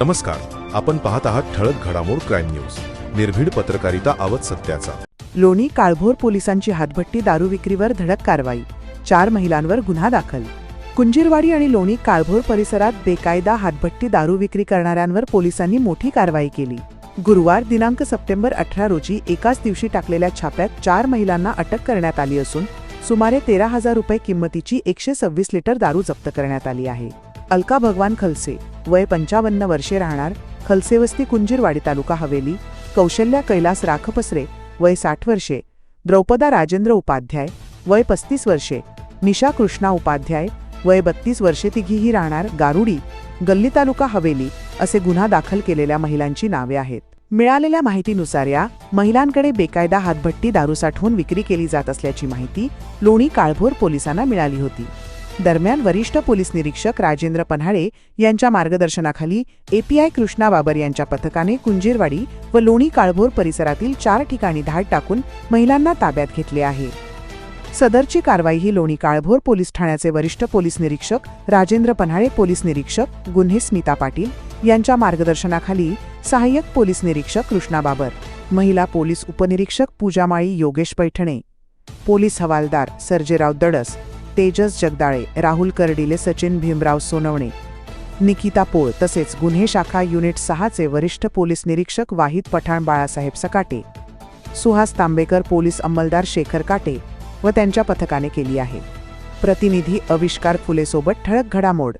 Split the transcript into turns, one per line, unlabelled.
नमस्कार आपण पाहत आहात ठळक घडामोड क्राईम न्यूज. निर्भीड पत्रकारिता आवत सत्याचा.
लोणी काळभोर पोलिसांची हातभट्टी दारू विक्रीवर धडक कारवाई. चार महिलांवर गुन्हा दाखल. कुंजीरवाडी आणि लोणी काळभोर परिसरात बेकायदा हातभट्टी दारू विक्री करणाऱ्यांवर पोलिसांनी मोठी कारवाई केली. गुरुवार दिनांक सप्टेंबर अठरा रोजी एकाच दिवशी टाकलेल्या छाप्यात चार महिलांना अटक करण्यात आली असून सुमारे तेरा हजार रुपये किंमतीची एकशे सव्वीस लिटर दारू जप्त करण्यात आली आहे. अलका भगवान खलसे वय पंचावन्न वर्षे राहणार खलसेवस्ती कुंजीरवाडी तालुका हवेली कौशल्या कैलास राखपसरे वय साठ वर्षे द्रौपदा राजेंद्र उपाध्याय वय पस्तीस वर्षे निशा कृष्णा उपाध्याय वय बत्तीस वर्षे तिघीही राहणार गारुडी गल्ली तालुका हवेली असे गुन्हा दाखल केलेल्या महिलांची नावे आहेत. मिळालेल्या माहितीनुसार या महिलांकडे बेकायदा हातभट्टी दारू साठवून विक्री केली जात असल्याची माहिती लोणी काळभोर पोलिसांना मिळाली होती. दरम्यान वरिष्ठ पोलीस निरीक्षक राजेंद्र पन्हाळे यांच्या मार्गदर्शनाखाली एपीआय कृष्णा बाबर यांच्या पथकाने कुंजीरवाडी व लोणी काळभोर परिसरातील चार ठिकाणी धाड टाकून महिलांना ताब्यात घेतले आहे. सदरची कारवाई ही लोणी काळभोर पोलीस ठाण्याचे वरिष्ठ पोलीस निरीक्षक राजेंद्र पन्हाळे पोलीस निरीक्षक गुन्हे स्मिता पाटील यांच्या मार्गदर्शनाखाली सहाय्यक पोलीस निरीक्षक कृष्णा बाबर महिला पोलीस उपनिरीक्षक पूजामाळी योगेश पैठणे पोलीस हवालदार सर्जेराव दडस तेजस जगदाळे राहुल कर्डिले सचिन भीमराव सोनवणे निकिता पोळ तसेच गुन्हे शाखा युनिट सहाचे वरिष्ठ पोलीस निरीक्षक वाहिद पठाण बाळासाहेब सकाटे सुहास तांबेकर पोलीस अंमलदार शेखर काटे व त्यांच्या पथकाने केली आहे. प्रतिनिधी अविष्कार फुलेसोबत ठळक घडामोड.